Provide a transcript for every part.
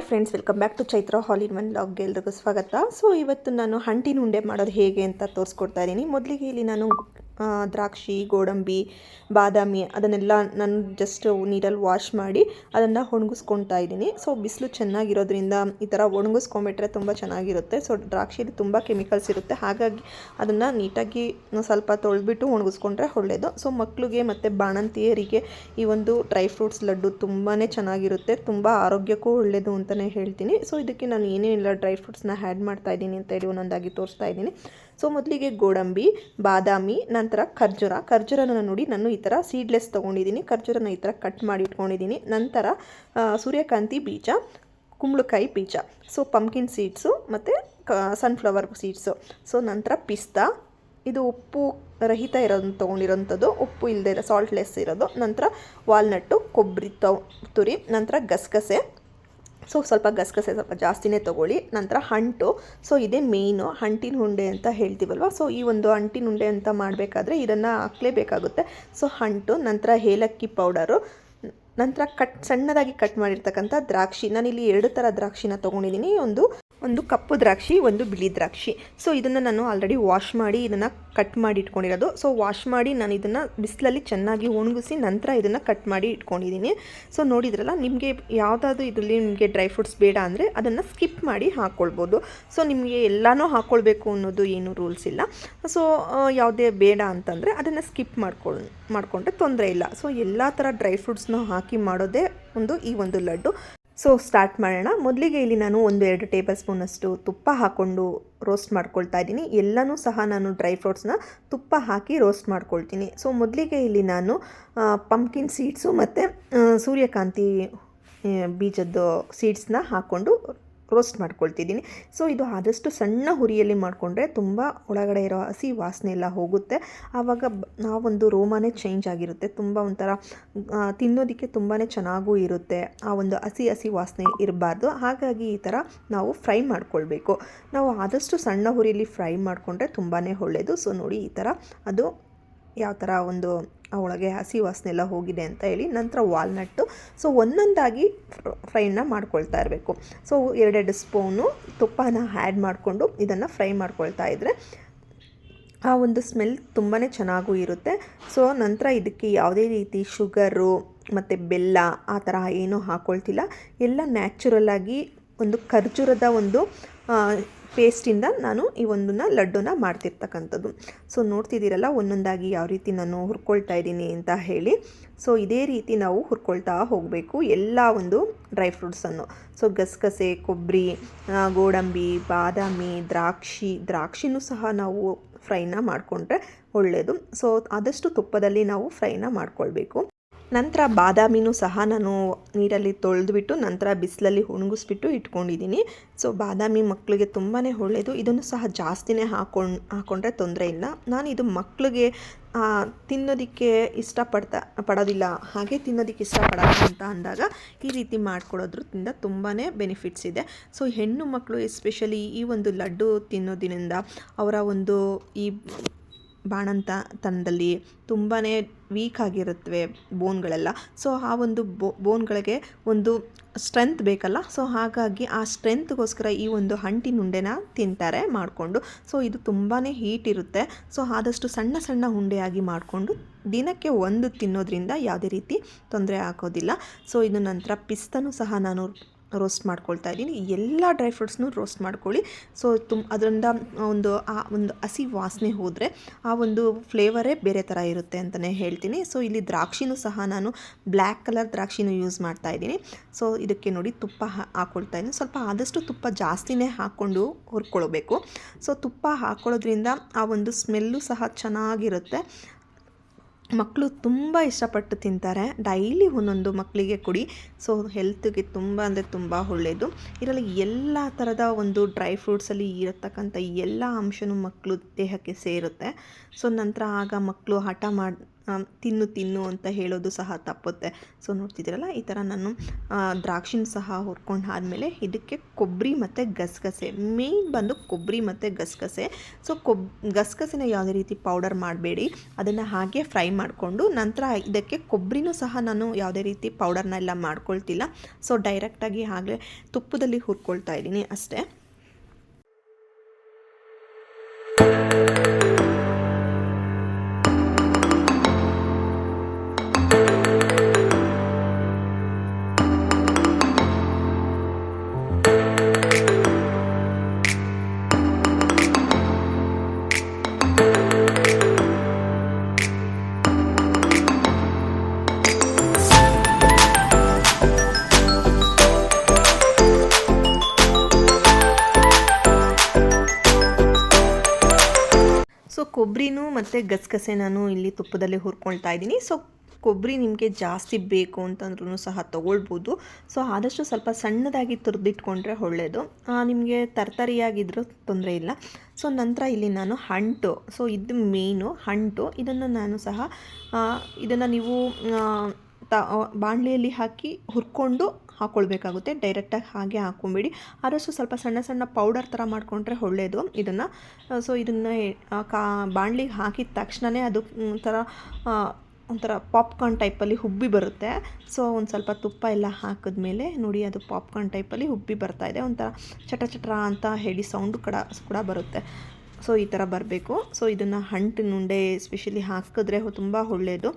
Hi friends, welcome back to Chaitra all in one ಲಾಗ್ಗೆ ಎಲ್ರಿಗೂ ಸ್ವಾಗತ. So ಇವತ್ತು ನಾನು ಹಂಟಿನ ಉಂಡೆ ಮಾಡೋದು ಹೇಗೆ ಅಂತ ತೋರಿಸ್ಕೊಡ್ತಾ ಇದ್ದೀನಿ. ಮೊದಲಿಗೆ ಇಲ್ಲಿ ನಾನು ದ್ರಾಕ್ಷಿ, ಗೋಡಂಬಿ, ಬಾದಾಮಿ ಅದನ್ನೆಲ್ಲ ನಾನು ಜಸ್ಟ್ ನೀರಲ್ಲಿ ವಾಶ್ ಮಾಡಿ ಅದನ್ನು ಒಣಗಿಸ್ಕೊಳ್ತಾ ಇದ್ದೀನಿ. ಸೊ ಬಿಸಿಲು ಚೆನ್ನಾಗಿರೋದ್ರಿಂದ ಈ ಥರ ಒಣಗಿಸ್ಕೊಂಬಿಟ್ರೆ ತುಂಬ ಚೆನ್ನಾಗಿರುತ್ತೆ. ಸೊ ದ್ರಾಕ್ಷಿಲಿ ತುಂಬ ಕೆಮಿಕಲ್ಸ್ ಇರುತ್ತೆ. ಹಾಗಾಗಿ ಅದನ್ನು ನೀಟಾಗಿ ಸ್ವಲ್ಪ ತೊಳೆದ್ಬಿಟ್ಟು ಒಣಗಿಸ್ಕೊಂಡ್ರೆ ಒಳ್ಳೆಯದು ಸೊ ಮಕ್ಕಳಿಗೆ ಮತ್ತು ಬಾಣಂತಿಯರಿಗೆ ಈ ಒಂದು ಡ್ರೈ ಫ್ರೂಟ್ಸ್ ಲಡ್ಡು ತುಂಬಾ ಚೆನ್ನಾಗಿರುತ್ತೆ. ತುಂಬ ಆರೋಗ್ಯಕ್ಕೂ ಒಳ್ಳೆಯದು ಅಂತಲೇ ಹೇಳ್ತೀನಿ. ಸೊ ಇದಕ್ಕೆ ನಾನು ಏನೇನಿಲ್ಲ ಡ್ರೈ ಫ್ರೂಟ್ಸ್ನ ಆ್ಯಡ್ ಮಾಡ್ತಾ ಇದ್ದೀನಿ ಅಂತ ಹೇಳಿ ಒಂದೊಂದಾಗಿ ತೋರಿಸ್ತಾ ಇದ್ದೀನಿ. ಸೊ ಮೊದಲಿಗೆ ಗೋಡಂಬಿ, ಬಾದಾಮಿ, ನಂತರ ಖರ್ಜೂರ. ಖರ್ಜೂರನ ನೋಡಿ ನಾನು ಈ ಥರ ಸೀಡ್ಲೆಸ್ ತೊಗೊಂಡಿದ್ದೀನಿ. ಖರ್ಜೂರನ ಈ ಥರ ಕಟ್ ಮಾಡಿ ಇಟ್ಕೊಂಡಿದ್ದೀನಿ. ನಂತರ ಸೂರ್ಯಕಾಂತಿ ಬೀಜ, ಕುಂಬಳಕಾಯಿ ಬೀಜ. ಸೊ ಪಂಪ್ಕಿನ್ ಸೀಡ್ಸು ಮತ್ತು ಸನ್ಫ್ಲವರ್ ಸೀಡ್ಸು ಸೊ ನಂತರ ಪಿಸ್ತಾ. ಇದು ಉಪ್ಪು ರಹಿತ ಇರೋದನ್ನು ತೊಗೊಂಡಿರೋಂಥದ್ದು. ಉಪ್ಪು ಇಲ್ಲದೆ ಇರೋ ಸಾಲ್ಟ್ಲೆಸ್ ಇರೋದು. ನಂತರ ವಾಲ್ನಟ್ಟು ಕೊಬ್ಬರಿ ತುರಿ. ನಂತರ ಗಸಗಸೆ. ಸೊ ಸ್ವಲ್ಪ ಗಸಗಸೆ ಸ್ವಲ್ಪ ಜಾಸ್ತಿನೇ ತೊಗೊಳ್ಳಿ. ನಂತರ ಹಂಟು. ಸೊ ಇದೇ ಮೇಯ್ನು. ಹಂಟಿನ ಉಂಡೆ ಅಂತ ಹೇಳ್ತೀವಲ್ವ? ಸೊ ಈ ಒಂದು ಅಂಟಿನ ಉಂಡೆ ಅಂತ ಮಾಡಬೇಕಾದ್ರೆ ಇದನ್ನು ಹಾಕ್ಲೇಬೇಕಾಗುತ್ತೆ. ಸೊ ಹಂಟು, ನಂತರ ಏಲಕ್ಕಿ ಪೌಡರು, ನಂತರ ಕಟ್ ಸಣ್ಣದಾಗಿ ಕಟ್ ಮಾಡಿರ್ತಕ್ಕಂಥ ದ್ರಾಕ್ಷಿ. ನಾನಿಲ್ಲಿ ಎರಡು ಥರ ದ್ರಾಕ್ಷಿನ ತೊಗೊಂಡಿದ್ದೀನಿ. ಒಂದು ಒಂದು ಕಪ್ಪು ದ್ರಾಕ್ಷಿ, ಒಂದು ಬಿಳಿ ದ್ರಾಕ್ಷಿ. ಸೊ ಇದನ್ನು ನಾನು ಆಲ್ರೆಡಿ ವಾಶ್ ಮಾಡಿ ಇದನ್ನು ಕಟ್ ಮಾಡಿ ಇಟ್ಕೊಂಡಿರೋದು. ಸೊ ವಾಶ್ ಮಾಡಿ ನಾನು ಇದನ್ನು ಬಿಸಿಲಲ್ಲಿ ಚೆನ್ನಾಗಿ ಒಣಗಿಸಿ ನಂತರ ಇದನ್ನು ಕಟ್ ಮಾಡಿ ಇಟ್ಕೊಂಡಿದ್ದೀನಿ. ಸೊ ನೋಡಿದ್ರಲ್ಲ, ನಿಮಗೆ ಯಾವುದಾದ್ರು ಇದರಲ್ಲಿ ನಿಮಗೆ ಡ್ರೈ ಫ್ರೂಟ್ಸ್ ಬೇಡ ಅಂದರೆ ಅದನ್ನು ಸ್ಕಿಪ್ ಮಾಡಿ ಹಾಕ್ಕೊಳ್ಬೋದು ಸೊ ನಿಮಗೆ ಎಲ್ಲನೂ ಹಾಕ್ಕೊಳ್ಬೇಕು ಅನ್ನೋದು ಏನು ರೂಲ್ಸ್ ಇಲ್ಲ. ಸೊ ಯಾವುದೇ ಬೇಡ ಅಂತಂದರೆ ಅದನ್ನು ಸ್ಕಿಪ್ ಮಾಡ್ಕೊಳ್, ಮಾಡಿಕೊಂಡ್ರೆ ತೊಂದರೆ ಇಲ್ಲ. ಸೊ ಎಲ್ಲ ಥರ ಡ್ರೈ ಫ್ರೂಟ್ಸ್ನ ಹಾಕಿ ಮಾಡೋದೇ ಒಂದು ಈ ಒಂದು ಲಡ್ಡು. ಸೊ ಸ್ಟಾರ್ಟ್ ಮಾಡೋಣ. ಮೊದಲಿಗೆ ಇಲ್ಲಿ ನಾನು ಒಂದು ಎರಡು ಟೇಬಲ್ ಸ್ಪೂನಷ್ಟು ತುಪ್ಪ ಹಾಕ್ಕೊಂಡು ರೋಸ್ಟ್ ಮಾಡ್ಕೊಳ್ತಾ ಇದ್ದೀನಿ. ಎಲ್ಲನೂ ಸಹ ನಾನು ಡ್ರೈ ಫ್ರೂಟ್ಸ್ನ ತುಪ್ಪ ಹಾಕಿ ರೋಸ್ಟ್ ಮಾಡ್ಕೊಳ್ತೀನಿ. ಸೊ ಮೊದಲಿಗೆ ಇಲ್ಲಿ ನಾನು ಪಂಪ್ಕಿನ್ ಸೀಡ್ಸು ಮತ್ತು ಸೂರ್ಯಕಾಂತಿ ಬೀಜದ ಬೀಜದ್ದು ಸೀಡ್ಸ್ನ ಹಾಕ್ಕೊಂಡು ರೋಸ್ಟ್ ಮಾಡ್ಕೊಳ್ತಿದ್ದೀನಿ. ಸೊ ಇದು ಆದಷ್ಟು ಸಣ್ಣ ಹುರಿಯಲ್ಲಿ ಮಾಡಿಕೊಂಡ್ರೆ ತುಂಬ ಒಳಗಡೆ ಇರೋ ಹಸಿ ವಾಸನೆ ಎಲ್ಲ ಹೋಗುತ್ತೆ. ಆವಾಗ ನಾವೊಂದು ರೋಮಾನೇ ಚೇಂಜ್ ಆಗಿರುತ್ತೆ. ತುಂಬ ಒಂಥರ ತಿನ್ನೋದಕ್ಕೆ ತುಂಬಾ ಚೆನ್ನಾಗೂ ಇರುತ್ತೆ. ಆ ಒಂದು ಹಸಿ ಹಸಿ ವಾಸನೆ ಇರಬಾರ್ದು. ಹಾಗಾಗಿ ಈ ಥರ ನಾವು ಫ್ರೈ ಮಾಡ್ಕೊಳ್ಬೇಕು. ನಾವು ಆದಷ್ಟು ಸಣ್ಣ ಹುರಿಯಲ್ಲಿ ಫ್ರೈ ಮಾಡಿಕೊಂಡ್ರೆ ತುಂಬಾ ಒಳ್ಳೆಯದು ಸೊ ನೋಡಿ ಈ ಥರ ಅದು ಯಾವ ಥರ ಒಂದು ಒಳಗೆ ಹಸಿ ವಾಸನೆ ಎಲ್ಲ ಹೋಗಿದೆ ಅಂತ ಹೇಳಿ ನಂತರ ವಾಲ್ನಟ್ಟು. ಸೊ ಒಂದೊಂದಾಗಿ ಫ್ರೈನ ಮಾಡ್ಕೊಳ್ತಾ ಇರಬೇಕು. ಸೊ ಎರಡೆರಡು ಸ್ಪೂನು ತುಪ್ಪನ ಆ್ಯಡ್ ಮಾಡಿಕೊಂಡು ಇದನ್ನು ಫ್ರೈ ಮಾಡ್ಕೊಳ್ತಾ ಇದ್ದರೆ ಆ ಒಂದು ಸ್ಮೆಲ್ ತುಂಬಾ ಚೆನ್ನಾಗೂ ಇರುತ್ತೆ. ಸೊ ನಂತರ ಇದಕ್ಕೆ ಯಾವುದೇ ರೀತಿ ಶುಗರು ಮತ್ತು ಬೆಲ್ಲ ಆ ಥರ ಏನೂ ಹಾಕ್ಕೊಳ್ತಿಲ್ಲ ಎಲ್ಲ ನ್ಯಾಚುರಲ್ಲಾಗಿ ಒಂದು ಖರ್ಜೂರದ ಒಂದು ಪೇಸ್ಟಿಂದ ನಾನು ಈ ಒಂದನ್ನು ಲಡ್ಡುನ ಮಾಡ್ತಿರ್ತಕ್ಕಂಥದ್ದು. ಸೊ, ನೋಡ್ತಿದ್ದೀರಲ್ಲ, ಒಂದೊಂದಾಗಿ ಯಾವ ರೀತಿ ನಾನು ಹುರ್ಕೊಳ್ತಾ ಇದ್ದೀನಿ ಅಂತ ಹೇಳಿ. ಸೊ, ಇದೇ ರೀತಿ ನಾವು ಹುರ್ಕೊಳ್ತಾ ಹೋಗಬೇಕು, ಎಲ್ಲ ಒಂದು ಡ್ರೈ ಫ್ರೂಟ್ಸನ್ನು ಸೊ, ಗಸಗಸೆ, ಕೊಬ್ಬರಿ ಗೋಡಂಬಿ, ಬಾದಾಮಿ, ದ್ರಾಕ್ಷಿ, ದ್ರಾಕ್ಷಿನೂ ಸಹ ನಾವು ಫ್ರೈನ ಮಾಡಿಕೊಂಡ್ರೆ ಒಳ್ಳೆಯದು ಸೊ, ಆದಷ್ಟು ತುಪ್ಪದಲ್ಲಿ ನಾವು ಫ್ರೈನ ಮಾಡ್ಕೊಳ್ಬೇಕು. ನಂತರ ಬಾದಾಮಿನೂ ಸಹ ನಾನು ನೀರಲ್ಲಿ ತೊಳೆದುಬಿಟ್ಟು ನಂತರ ಬಿಸಿಲಲ್ಲಿ ಒಣಗಿಸ್ಬಿಟ್ಟು ಇಟ್ಕೊಂಡಿದ್ದೀನಿ. ಸೊ, ಬಾದಾಮಿ ಮಕ್ಕಳಿಗೆ ತುಂಬಾ ಒಳ್ಳೆಯದು ಇದನ್ನು ಸಹ ಜಾಸ್ತಿನೇ ಹಾಕೊಂಡು ಹಾಕ್ಕೊಂಡ್ರೆ ತೊಂದರೆ ಇಲ್ಲ. ನಾನು ಇದು ಮಕ್ಕಳಿಗೆ ತಿನ್ನೋದಕ್ಕೆ ಇಷ್ಟಪಡ್ತಾ, ಪಡೋದಿಲ್ಲ. ಹಾಗೆ ತಿನ್ನೋದಕ್ಕೆ ಇಷ್ಟಪಡೋಲ್ಲ ಅಂತ ಅಂದಾಗ ಈ ರೀತಿ ಮಾಡ್ಕೊಡೋದ್ರಿಂದ ತುಂಬಾ ಬೆನಿಫಿಟ್ಸ್ ಇದೆ. ಸೊ, ಹೆಣ್ಣು ಮಕ್ಕಳು ಎಸ್ಪೆಷಲಿ ಈ ಒಂದು ಲಡ್ಡು ತಿನ್ನೋದ್ರಿಂದ ಅವರ ಒಂದು ಈ ಬಾಣಂತ ತನದಲ್ಲಿ ತುಂಬಾ ವೀಕ್ ಆಗಿರುತ್ತವೆ ಬೋನ್ಗಳೆಲ್ಲ ಸೊ ಆ ಒಂದು ಬೋ ಬೋನ್ಗಳಿಗೆ ಒಂದು ಸ್ಟ್ರೆಂತ್ ಬೇಕಲ್ಲ. ಸೊ ಹಾಗಾಗಿ ಆ ಸ್ಟ್ರೆಂತ್ಗೋಸ್ಕರ ಈ ಒಂದು ಹಂಟಿನ ಉಂಡೆನ ತಿಂತಾರೆ ಮಾಡಿಕೊಂಡು. ಸೊ ಇದು ತುಂಬಾ ಹೀಟ್ ಇರುತ್ತೆ. ಸೊ ಆದಷ್ಟು ಸಣ್ಣ ಸಣ್ಣ ಉಂಡೆಯಾಗಿ ಮಾಡಿಕೊಂಡು ದಿನಕ್ಕೆ ಒಂದು ತಿನ್ನೋದ್ರಿಂದ ಯಾವುದೇ ರೀತಿ ತೊಂದರೆ ಆಗೋದಿಲ್ಲ. ಸೊ ಇದು ನಂತರ ಪಿಸ್ತನೂ ಸಹ ನಾನು ರೋಸ್ಟ್ ಮಾಡ್ಕೊಳ್ತಾ ಇದ್ದೀನಿ. ಎಲ್ಲ ಡ್ರೈ ಫ್ರೂಟ್ಸ್ನು ರೋಸ್ಟ್ ಮಾಡ್ಕೊಳ್ಳಿ. ಸೊ ತುಂಬ ಅದರಿಂದ ಒಂದು, ಆ ಒಂದು ಹಸಿ ವಾಸನೆ ಹೋದರೆ ಆ ಒಂದು ಫ್ಲೇವರೇ ಬೇರೆ ಥರ ಇರುತ್ತೆ ಅಂತಲೇ ಹೇಳ್ತೀನಿ. ಸೊ ಇಲ್ಲಿ ದ್ರಾಕ್ಷಿನೂ ಸಹ ನಾನು ಬ್ಲ್ಯಾಕ್ ಕಲರ್ ದ್ರಾಕ್ಷಿನೂ ಯೂಸ್ ಮಾಡ್ತಾ ಇದ್ದೀನಿ. ಸೊ ಇದಕ್ಕೆ ನೋಡಿ ತುಪ್ಪ ಹಾಕ್ಕೊಳ್ತಾ ಇದ್ದೀನಿ. ಸ್ವಲ್ಪ ಆದಷ್ಟು ತುಪ್ಪ ಜಾಸ್ತಿನೇ ಹಾಕ್ಕೊಂಡು ಹುರ್ಕೊಳ್ಬೇಕು ಸೊ ತುಪ್ಪ ಹಾಕ್ಕೊಳ್ಳೋದ್ರಿಂದ ಆ ಒಂದು ಸ್ಮೆಲ್ಲು ಸಹ ಚೆನ್ನಾಗಿರುತ್ತೆ. ಮಕ್ಕಳು ತುಂಬ ಇಷ್ಟಪಟ್ಟು ತಿಂತಾರೆ. ಡೈಲಿ ಒಂದೊಂದು ಮಕ್ಕಳಿಗೆ ಕೊಡಿ. ಸೊ, ಹೆಲ್ತ್ಗೆ ತುಂಬ ಅಂದರೆ ತುಂಬ ಒಳ್ಳೆಯದು ಇದರಲ್ಲಿ ಎಲ್ಲ ಥರದ ಒಂದು ಡ್ರೈ ಫ್ರೂಟ್ಸಲ್ಲಿ ಇರತಕ್ಕಂಥ ಎಲ್ಲ ಅಂಶವೂ ಮಕ್ಕಳು ದೇಹಕ್ಕೆ ಸೇರುತ್ತೆ. ಸೊ, ನಂತರ ಆಗ ಮಕ್ಕಳು ಹಠ ಮಾಡಿ ತಿನ್ನು ತಿನ್ನು ಅಂತ ಹೇಳೋದು ಸಹ ತಪ್ಪುತ್ತೆ. ಸೊ ನೋಡ್ತಿದ್ದೀರಲ್ಲ, ಈ ಥರ ನಾನು ದ್ರಾಕ್ಷಿನ ಸಹ ಹುರ್ಕೊಂಡು ಆದಮೇಲೆ ಇದಕ್ಕೆ ಕೊಬ್ಬರಿ ಮತ್ತು ಗಸಗಸೆ. ಮೇಯ್ನ್ ಬಂದು ಕೊಬ್ಬರಿ ಮತ್ತು ಗಸಗಸೆ. ಸೊ ಕೊಬ್, ಗಸಗಸೆನ ಯಾವುದೇ ರೀತಿ ಪೌಡರ್ ಮಾಡಬೇಡಿ. ಅದನ್ನು ಹಾಗೆ ಫ್ರೈ ಮಾಡಿಕೊಂಡು ನಂತರ ಇದಕ್ಕೆ ಕೊಬ್ಬರಿನೂ ಸಹ ನಾನು ಯಾವುದೇ ರೀತಿ ಪೌಡರ್ನೆಲ್ಲ ಮಾಡ್ಕೊಳ್ತಿಲ್ಲ. ಸೊ ಡೈರೆಕ್ಟಾಗಿ ಹಾಗೆ ತುಪ್ಪದಲ್ಲಿ ಹುರ್ಕೊಳ್ತಾ ಇದ್ದೀನಿ ಅಷ್ಟೇ. ಮತ್ತು ಗಸಗಸೆ ನಾನು ಇಲ್ಲಿ ತುಪ್ಪದಲ್ಲಿ ಹುರ್ಕೊಳ್ತಾ ಇದ್ದೀನಿ. ಸೊ ಕೊಬ್ಬರಿ ನಿಮಗೆ ಜಾಸ್ತಿ ಬೇಕು ಅಂತಂದ್ರೂ ಸಹ ತೊಗೊಳ್ಬೋದು. ಸೊ ಆದಷ್ಟು ಸ್ವಲ್ಪ ಸಣ್ಣದಾಗಿ ತುರಿದಿಟ್ಕೊಂಡ್ರೆ ಒಳ್ಳೆಯದು ನಿಮಗೆ ತರ್ತರಿಯಾಗಿದ್ದರೂ ತೊಂದರೆ ಇಲ್ಲ. ಸೊ ನಂತರ ಇಲ್ಲಿ ನಾನು ಹಂಟು. ಸೊ ಇದು ಮೇನು, ಹಂಟು. ಇದನ್ನು ನಾನು ಸಹ ಇದನ್ನು ನೀವು ತ ಬಾಣಲೆಯಲ್ಲಿ ಹಾಕಿ ಹುರ್ಕೊಂಡು ಹಾಕ್ಕೊಳ್ಬೇಕಾಗುತ್ತೆ ಡೈರೆಕ್ಟಾಗಿ ಹಾಗೆ ಹಾಕ್ಕೊಂಬಿಡಿ. ಆದಷ್ಟು ಸ್ವಲ್ಪ ಸಣ್ಣ ಸಣ್ಣ ಪೌಡರ್ ಥರ ಮಾಡಿಕೊಂಡ್ರೆ ಒಳ್ಳೆಯದು ಇದನ್ನು. ಸೊ ಇದನ್ನು ಕಾ ಬಾಣಲಿಗೆ ಹಾಕಿದ ತಕ್ಷಣವೇ ಅದು ಒಂಥರ ಆ, ಒಂಥರ ಪಾಪ್ಕಾರ್ನ್ ಟೈಪಲ್ಲಿ ಹುಬ್ಬಿ ಬರುತ್ತೆ. ಸೊ ಒಂದು ಸ್ವಲ್ಪ ತುಪ್ಪ ಎಲ್ಲ ಹಾಕಿದ್ಮೇಲೆ ನೋಡಿ ಅದು ಪಾಪ್ಕಾರ್ನ್ ಟೈಪಲ್ಲಿ ಹುಬ್ಬಿ ಬರ್ತಾ ಇದೆ. ಒಂಥರ ಚಟ ಚಟ್ರ ಅಂತ ಹೇಳಿ ಸೌಂಡ್ ಕೂಡ ಕೂಡ ಬರುತ್ತೆ. ಸೊ ಈ ಥರ ಬರಬೇಕು. ಸೊ ಇದನ್ನು ಹಂಟಿನ ಉಂಡೆ ಸ್ಪೆಷಲಿ ಹಾಕಿದ್ರೆ ತುಂಬ ಒಳ್ಳೆಯದು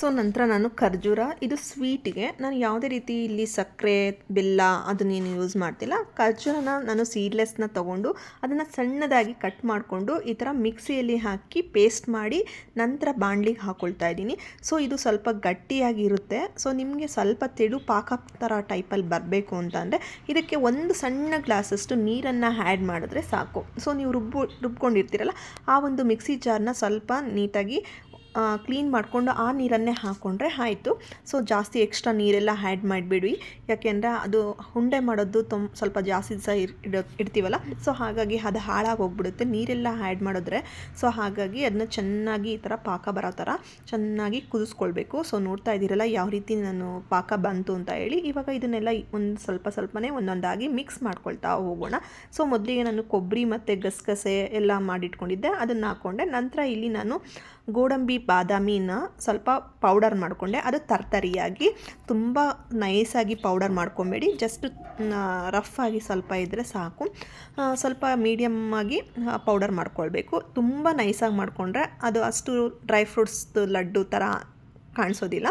ಸೊ ನಂತರ ನಾನು ಖರ್ಜೂರ, ಇದು ಸ್ವೀಟಿಗೆ ನಾನು ಯಾವುದೇ ರೀತಿ ಇಲ್ಲಿ ಸಕ್ಕರೆ, ಬೆಲ್ಲ ಅದನ್ನೇನು ಯೂಸ್ ಮಾಡ್ತಿಲ್ಲ. ಖರ್ಜೂರನ ನಾನು ಸೀಡ್ಲೆಸ್ನ ತೊಗೊಂಡು ಅದನ್ನು ಸಣ್ಣದಾಗಿ ಕಟ್ ಮಾಡಿಕೊಂಡು ಈ ಥರ ಮಿಕ್ಸಿಯಲ್ಲಿ ಹಾಕಿ ಪೇಸ್ಟ್ ಮಾಡಿ ನಂತರ ಬಾಣಲಿಗೆ ಹಾಕ್ಕೊಳ್ತಾ ಇದ್ದೀನಿ. ಸೊ ಇದು ಸ್ವಲ್ಪ ಗಟ್ಟಿಯಾಗಿರುತ್ತೆ. ಸೊ ನಿಮಗೆ ಸ್ವಲ್ಪ ತೆಳು ಪಾಕ ಥರ ಟೈಪಲ್ಲಿ ಬರಬೇಕು ಅಂತಂದರೆ ಇದಕ್ಕೆ ಒಂದು ಸಣ್ಣ ಗ್ಲಾಸಷ್ಟು ನೀರನ್ನು ಆ್ಯಡ್ ಮಾಡಿದ್ರೆ ಸಾಕು. ಸೊ ನೀವು ರುಬ್ಬು, ರುಬ್ಕೊಂಡಿರ್ತೀರಲ್ಲ, ಆ ಒಂದು ಮಿಕ್ಸಿ ಜಾರ್ನ ಸ್ವಲ್ಪ ನೀಟಾಗಿ ಕ್ಲೀನ್ ಮಾಡಿಕೊಂಡು ಆ ನೀರನ್ನೇ ಹಾಕ್ಕೊಂಡ್ರೆ ಆಯಿತು. ಸೊ ಜಾಸ್ತಿ ಎಕ್ಸ್ಟ್ರಾ ನೀರೆಲ್ಲ ಆ್ಯಡ್ ಮಾಡಿಬಿಡಿ. ಯಾಕೆಂದರೆ ಅದು ಉಂಡೆ ಮಾಡೋದು ತುಂಬ ಸ್ವಲ್ಪ ಜಾಸ್ತಿ ಸಹ ಇಡೋ, ಇಡ್ತೀವಲ್ಲ? ಸೊ ಹಾಗಾಗಿ ಅದು ಹಾಳಾಗಿ ಹೋಗ್ಬಿಡುತ್ತೆ ನೀರೆಲ್ಲ ಆ್ಯಡ್ ಮಾಡಿದ್ರೆ ಸೊ ಹಾಗಾಗಿ ಅದನ್ನ ಚೆನ್ನಾಗಿ ಈ ಥರ ಪಾಕ ಬರೋ ಥರ ಚೆನ್ನಾಗಿ ಕುದಿಸ್ಕೊಳ್ಬೇಕು. ಸೊ ನೋಡ್ತಾ ಇದ್ದೀರಲ್ಲ ಯಾವ ರೀತಿ ನಾನು ಪಾಕ ಬಂತು ಅಂತ ಹೇಳಿ. ಇವಾಗ ಇದನ್ನೆಲ್ಲ ಒಂದು ಸ್ವಲ್ಪ ಸ್ವಲ್ಪನೇ ಒಂದೊಂದಾಗಿ ಮಿಕ್ಸ್ ಮಾಡ್ಕೊಳ್ತಾ ಹೋಗೋಣ. ಸೊ ಮೊದಲಿಗೆ ನಾನು ಕೊಬ್ಬರಿ ಮತ್ತು ಗಸಗಸೆ ಎಲ್ಲ ಮಾಡಿಟ್ಕೊಂಡಿದ್ದೆ. ಅದನ್ನು ಹಾಕ್ಕೊಂಡೆ ನಂತರ ಇಲ್ಲಿ ನಾನು ಗೋಡಂಬಿ ಬಾದಾಮಿನ ಸ್ವಲ್ಪ ಪೌಡರ್ ಮಾಡಿಕೊಂಡೆ. ಅದು ತರ್ತರಿಯಾಗಿ ತುಂಬ ನೈಸಾಗಿ ಪೌಡರ್ ಮಾಡ್ಕೊಬೇಡಿ. ಜಸ್ಟ್ ರಫ್ ಆಗಿ ಸ್ವಲ್ಪ ಇದ್ದರೆ ಸಾಕು. ಸ್ವಲ್ಪ ಮೀಡಿಯಮ್ ಆಗಿ ಪೌಡರ್ ಮಾಡ್ಕೊಳ್ಬೇಕು. ತುಂಬ ನೈಸಾಗಿ ಮಾಡಿಕೊಂಡ್ರೆ ಅದು ಅಷ್ಟು ಡ್ರೈ ಫ್ರೂಟ್ಸ್ದು ಲಡ್ಡು ಥರ ಕಾಣಿಸೋದಿಲ್ಲ.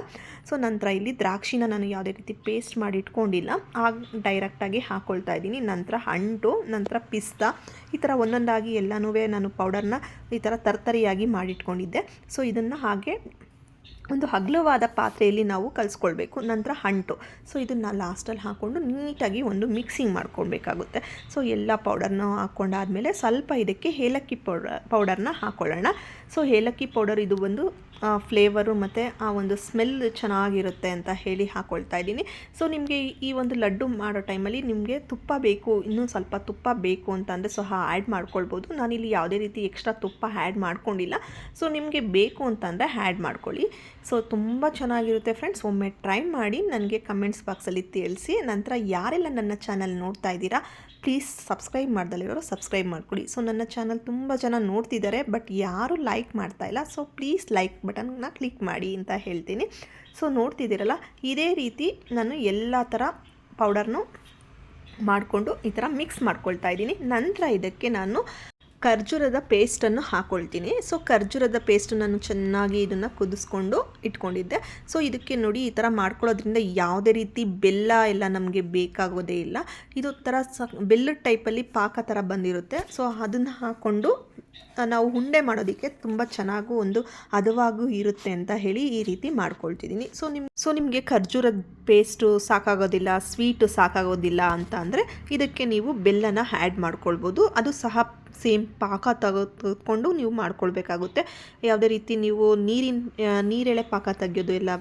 ಸೊ ನಂತರ ಇಲ್ಲಿ ದ್ರಾಕ್ಷಿನ ನಾನು ಯಾವುದೇ ರೀತಿ ಪೇಸ್ಟ್ ಮಾಡಿ ಇಟ್ಕೊಂಡಿಲ್ಲ. ಆಗ ಡೈರೆಕ್ಟಾಗಿ ಹಾಕ್ಕೊಳ್ತಾ ಇದ್ದೀನಿ. ನಂತರ ಹಂಟು ನಂತರ ಪಿಸ್ತಾ, ಈ ಥರ ಒಂದೊಂದಾಗಿ ಎಲ್ಲನೂ ನಾನು ಪೌಡರ್ನ ಈ ಥರ ತರ್ತರಿಯಾಗಿ ಮಾಡಿಟ್ಕೊಂಡಿದ್ದೆ ಸೊ ಇದನ್ನು ಹಾಗೆ ಒಂದು ಹಗ್ಲವಾದ ಪಾತ್ರೆಯಲ್ಲಿ ನಾವು ಕಲಿಸ್ಕೊಳ್ಬೇಕು. ನಂತರ ಹಂಟು ಸೊ ಇದನ್ನು ಲಾಸ್ಟಲ್ಲಿ ಹಾಕ್ಕೊಂಡು ನೀಟಾಗಿ ಒಂದು ಮಿಕ್ಸಿಂಗ್ ಮಾಡ್ಕೊಳ್ಬೇಕಾಗುತ್ತೆ. ಸೊ ಎಲ್ಲ ಪೌಡರ್ನ ಹಾಕ್ಕೊಂಡಾದ್ಮೇಲೆ ಸ್ವಲ್ಪ ಇದಕ್ಕೆ ಏಲಕ್ಕಿ ಪೌಡರ್ ಪೌಡರ್ನ ಹಾಕ್ಕೊಳ್ಳೋಣ ಸೊ ಏಲಕ್ಕಿ ಪೌಡರ್ ಇದು ಒಂದು ಫ್ಲೇವರು ಮತ್ತು ಆ ಒಂದು ಸ್ಮೆಲ್ ಚೆನ್ನಾಗಿರುತ್ತೆ ಅಂತ ಹೇಳಿ ಹಾಕ್ಕೊಳ್ತಾ ಇದ್ದೀನಿ. ಸೊ ನಿಮಗೆ ಈ ಒಂದು ಲಡ್ಡು ಮಾಡೋ ಟೈಮಲ್ಲಿ ನಿಮಗೆ ತುಪ್ಪ ಬೇಕು, ಇನ್ನೂ ಸ್ವಲ್ಪ ತುಪ್ಪ ಬೇಕು ಅಂತಂದರೆ ಸಹ ಆ್ಯಡ್ ಮಾಡ್ಕೊಳ್ಬೋದು. ನಾನಿಲ್ಲಿ ಯಾವುದೇ ರೀತಿ ಎಕ್ಸ್ಟ್ರಾ ತುಪ್ಪ ಆ್ಯಡ್ ಮಾಡ್ಕೊಂಡಿಲ್ಲ. ಸೊ ನಿಮಗೆ ಬೇಕು ಅಂತಂದರೆ ಆ್ಯಡ್ ಮಾಡ್ಕೊಳ್ಳಿ. ಸೊ ತುಂಬ ಚೆನ್ನಾಗಿರುತ್ತೆ ಫ್ರೆಂಡ್ಸ್ ಒಮ್ಮೆ ಟ್ರೈ ಮಾಡಿ ನನಗೆ ಕಮೆಂಟ್ಸ್ ಬಾಕ್ಸಲ್ಲಿ ತಿಳಿಸಿ. ನಂತರ ಯಾರೆಲ್ಲ ನನ್ನ ಚಾನಲ್ ನೋಡ್ತಾ ಇದ್ದೀರಾ ಪ್ಲೀಸ್ ಸಬ್ಸ್ಕ್ರೈಬ್ ಮಾಡ್ದಲ್ಲಿರೋರು ಸಬ್ಸ್ಕ್ರೈಬ್ ಮಾಡ್ಕೊಳ್ಳಿ. ಸೊ ನನ್ನ ಚಾನಲ್ ತುಂಬ ಜನ ನೋಡ್ತಿದ್ದಾರೆ ಬಟ್ ಯಾರೂ ಲೈಕ್ ಮಾಡ್ತಾ ಇಲ್ಲ. ಸೊ ಪ್ಲೀಸ್ ಲೈಕ್ ಬಟನ್ನ ಕ್ಲಿಕ್ ಮಾಡಿ ಅಂತ ಹೇಳ್ತೀನಿ. ಸೊ ನೋಡ್ತಿದ್ದೀರಲ್ಲ, ಇದೇ ರೀತಿ ನಾನು ಎಲ್ಲ ಥರ ಪೌಡರ್ನು ಮಾಡಿಕೊಂಡು ಈ ಥರ ಮಿಕ್ಸ್ ಮಾಡ್ಕೊಳ್ತಾ ಇದ್ದೀನಿ. ನಂತರ ಇದಕ್ಕೆ ನಾನು ಖರ್ಜೂರದ ಪೇಸ್ಟನ್ನು ಹಾಕ್ಕೊಳ್ತೀನಿ ಸೊ ಖರ್ಜೂರದ ಪೇಸ್ಟ್ ನಾನು ಚೆನ್ನಾಗಿ ಇದನ್ನು ಕುದಿಸ್ಕೊಂಡು ಇಟ್ಕೊಂಡಿದ್ದೆ. ಸೊ ಇದಕ್ಕೆ ನೋಡಿ ಈ ಥರ ಮಾಡ್ಕೊಳ್ಳೋದ್ರಿಂದ ಯಾವುದೇ ರೀತಿ ಬೆಲ್ಲ ಎಲ್ಲ ನಮಗೆ ಬೇಕಾಗೋದೇ ಇಲ್ಲ. ಇದು ಥರ ಸ ಬೆಲ್ಲದ ಟೈಪಲ್ಲಿ ಪಾಕ ಥರ ಬಂದಿರುತ್ತೆ. ಸೊ ಅದನ್ನು ಹಾಕ್ಕೊಂಡು ನಾವು ಉಂಡೆ ಮಾಡೋದಕ್ಕೆ ತುಂಬ ಚೆನ್ನಾಗೂ ಒಂದು ಹದವಾಗೂ ಇರುತ್ತೆ ಅಂತ ಹೇಳಿ ಈ ರೀತಿ ಮಾಡ್ಕೊಳ್ತಿದ್ದೀನಿ. ಸೊ ನಿಮ್ಮ ಸೊ ನಿಮಗೆ ಖರ್ಜೂರದ ಪೇಸ್ಟು ಸಾಕಾಗೋದಿಲ್ಲ ಸ್ವೀಟು ಸಾಕಾಗೋದಿಲ್ಲ ಅಂತ ಅಂದರೆ ಇದಕ್ಕೆ ನೀವು ಬೆಲ್ಲನ ಆ್ಯಡ್ ಮಾಡ್ಕೊಳ್ಬೋದು. ಅದು ಸಹ ಸೇಮ್ ಪಾಕ ತೆಗೆದುಕೊಂಡು ನೀವು ಮಾಡ್ಕೊಳ್ಬೇಕಾಗುತ್ತೆ. ಯಾವುದೇ ರೀತಿ ನೀವು ನೀರಿನ ನೀರೆಳೆ ಪಾಕ ತೆಗೆಯೋದು ಎಲ್ಲ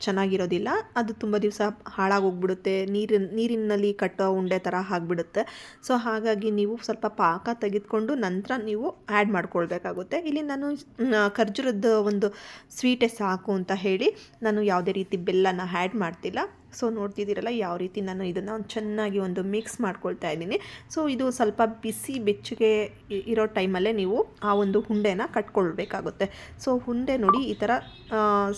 ಚೆನ್ನಾಗಿರೋದಿಲ್ಲ. ಅದು ತುಂಬ ದಿವಸ ಹಾಳಾಗೋಗ್ಬಿಡುತ್ತೆ. ನೀರಿನ, ನೀರಿನಲ್ಲಿ ಕಟ್ಟೋ ಉಂಡೆ ಥರ ಆಗಿಬಿಡುತ್ತೆ. ಸೊ, ಹಾಗಾಗಿ ನೀವು ಸ್ವಲ್ಪ ಪಾಕ ತೆಗೆದುಕೊಂಡು ನಂತರ ನೀವು ಆ್ಯಡ್ ಮಾಡ್ಕೊಳ್ಬೇಕಾಗುತ್ತೆ. ಇಲ್ಲಿ ನಾನು ಖರ್ಜೂರದ ಒಂದು ಸ್ವೀಟೆ ಸಾಕು ಅಂತ ಹೇಳಿ ನಾನು ಯಾವುದೇ ರೀತಿ ಬೆಲ್ಲನ ಆ್ಯಡ್ ಮಾಡ್ತಿಲ್ಲ. ಸೊ ನೋಡ್ತಿದ್ದೀರಲ್ಲ, ಯಾವ ರೀತಿ ನಾನು ಇದನ್ನು ಚೆನ್ನಾಗಿ ಒಂದು ಮಿಕ್ಸ್ ಮಾಡ್ಕೊಳ್ತಾ ಇದ್ದೀನಿ. ಸೊ ಇದು ಸ್ವಲ್ಪ ಬಿಸಿ ಬೆಚ್ಚಗೆ ಇರೋ ಟೈಮಲ್ಲೇ ನೀವು ಆ ಒಂದು ಹುಂಡೆನ ಕಟ್ಕೊಳ್ಬೇಕಾಗುತ್ತೆ. ಸೊ ಹುಂಡೆ ನೋಡಿ ಈ ಥರ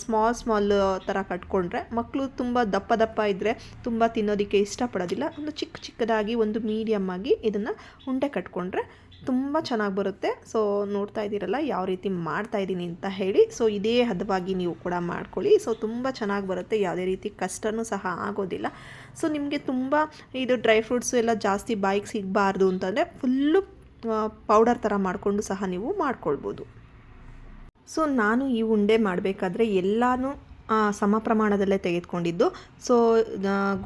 ಸ್ಮಾಲ್ ಸ್ಮಾಲ್ ಥರ ಕಟ್ಕೊಂಡ್ರೆ ಮಕ್ಕಳು ತುಂಬ ದಪ್ಪ ದಪ್ಪ ಇದ್ದರೆ ತುಂಬ ತಿನ್ನೋದಕ್ಕೆ ಇಷ್ಟಪಡೋದಿಲ್ಲ. ಒಂದು ಚಿಕ್ಕ ಚಿಕ್ಕದಾಗಿ ಒಂದು ಮೀಡಿಯಮ್ ಆಗಿ ಇದನ್ನು ಹುಂಡೆ ಕಟ್ಕೊಂಡ್ರೆ ತುಂಬ ಚೆನ್ನಾಗಿ ಬರುತ್ತೆ. ಸೊ ನೋಡ್ತಾ ಇದ್ದೀರಲ್ಲ, ಯಾವ ರೀತಿ ಮಾಡ್ತಾ ಇದ್ದೀನಿ ಅಂತ ಹೇಳಿ. ಸೊ ಇದೇ ಹದವಾಗಿ ನೀವು ಕೂಡ ಮಾಡ್ಕೊಳ್ಳಿ. ಸೊ ತುಂಬ ಚೆನ್ನಾಗಿ ಬರುತ್ತೆ. ಯಾವುದೇ ರೀತಿ ಕಷ್ಟನೂ ಸಹ ಆಗೋದಿಲ್ಲ. ಸೊ ನಿಮಗೆ ತುಂಬ ಇದು ಡ್ರೈ ಫ್ರೂಟ್ಸು ಎಲ್ಲ ಜಾಸ್ತಿ ಬಾಯಿಗೆ ಸಿಗಬಾರ್ದು ಅಂತಂದರೆ ಫುಲ್ಲು ಪೌಡರ್ ಥರ ಮಾಡಿಕೊಂಡು ಸಹ ನೀವು ಮಾಡ್ಕೊಳ್ಬೋದು. ಸೊ ನಾನು ಈ ಉಂಡೆ ಮಾಡಬೇಕಾದ್ರೆ ಎಲ್ಲನೂ ಸಮ ಪ್ರಮಾಣದಲ್ಲೇ ತೆಗೆದುಕೊಂಡಿದ್ದು. ಸೊ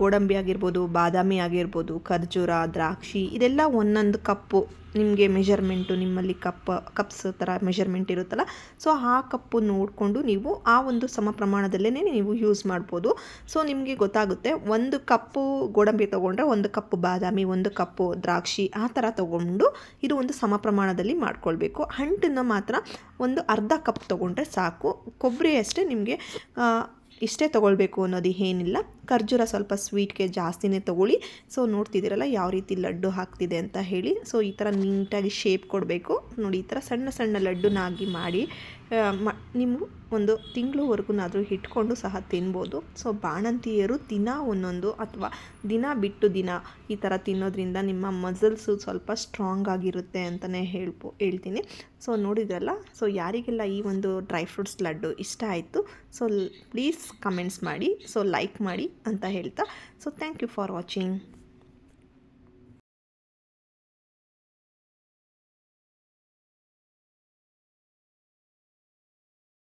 ಗೋಡಂಬಿ ಆಗಿರ್ಬೋದು, ಬಾದಾಮಿ ಆಗಿರ್ಬೋದು, ಖರ್ಜೂರ, ದ್ರಾಕ್ಷಿ ಇದೆಲ್ಲ ಒಂದೊಂದು ಕಪ್ಪು. ನಿಮಗೆ ಮೆಷರ್ಮೆಂಟು ನಿಮ್ಮಲ್ಲಿ ಕಪ್ ಕಪ್ಸ್ ಥರ ಮೆಷರ್ಮೆಂಟ್ ಇರುತ್ತಲ್ಲ? ಸೊ ಆ ಕಪ್ಪು ನೋಡಿಕೊಂಡು ನೀವು ಆ ಒಂದು ಸಮ ಪ್ರಮಾಣದಲ್ಲೇ ನೀವು ಯೂಸ್ ಮಾಡ್ಬೋದು. ಸೊ ನಿಮಗೆ ಗೊತ್ತಾಗುತ್ತೆ, ಒಂದು ಕಪ್ಪು ಗೋಡಂಬಿ ತೊಗೊಂಡ್ರೆ ಒಂದು ಕಪ್ಪು ಬಾದಾಮಿ, ಒಂದು ಕಪ್ಪು ದ್ರಾಕ್ಷಿ, ಆ ಥರ ತೊಗೊಂಡು ಇದು ಒಂದು ಸಮ ಪ್ರಮಾಣದಲ್ಲಿ ಮಾಡ್ಕೊಳ್ಬೇಕು. ಹಂಟನ್ನು ಮಾತ್ರ ಒಂದು ಅರ್ಧ ಕಪ್ ತೊಗೊಂಡ್ರೆ ಸಾಕು. ಕೊಬ್ಬರಿ ಅಷ್ಟೇ ನಿಮಗೆ ಇಷ್ಟೇ ತೊಗೊಳ್ಬೇಕು ಅನ್ನೋದು ಏನಿಲ್ಲ. ಖರ್ಜೂರ ಸ್ವಲ್ಪ ಸ್ವೀಟ್ಗೆ ಜಾಸ್ತಿನೇ ತೊಗೊಳ್ಳಿ. ಸೊ ನೋಡ್ತಿದ್ದೀರಲ್ಲ ಯಾವ ರೀತಿ ಲಡ್ಡು ಹಾಕ್ತಿದೆ ಅಂತ ಹೇಳಿ. ಸೊ ಈ ಥರ ನೀಟಾಗಿ ಶೇಪ್ ಕೊಡಬೇಕು. ನೋಡಿ, ಈ ಥರ ಸಣ್ಣ ಸಣ್ಣ ಲಡ್ಡುನಾಗಿ ಮಾಡಿ ಮ, ನೀವು ಒಂದು ತಿಂಗಳವರೆಗೂ ಇಟ್ಕೊಂಡು ಸಹ ತಿನ್ಬೋದು. ಸೊ ಬಾಣಂತಿಯರು ದಿನ ಒಂದೊಂದು ಅಥವಾ ದಿನ ಬಿಟ್ಟು ದಿನ ಈ ಥರ ತಿನ್ನೋದ್ರಿಂದ ನಿಮ್ಮ ಮಸಲ್ಸು ಸ್ವಲ್ಪ ಸ್ಟ್ರಾಂಗ್ ಆಗಿರುತ್ತೆ ಅಂತಲೇ ಹೇಳ್ಬೋ ಹೇಳ್ತೀನಿ. ಸೊ ನೋಡಿದ್ರಲ್ಲ? ಸೊ ಯಾರಿಗೆಲ್ಲ ಈ ಒಂದು ಡ್ರೈ ಫ್ರೂಟ್ಸ್ ಲಡ್ಡು ಇಷ್ಟ ಆಯಿತು? ಸೊ ಪ್ಲೀಸ್ ಕಮೆಂಟ್ಸ್ ಮಾಡಿ. ಸೊ ಲೈಕ್ ಮಾಡಿ. ಅಂತ ಹೇಳ್ತಾ. So thank you for watching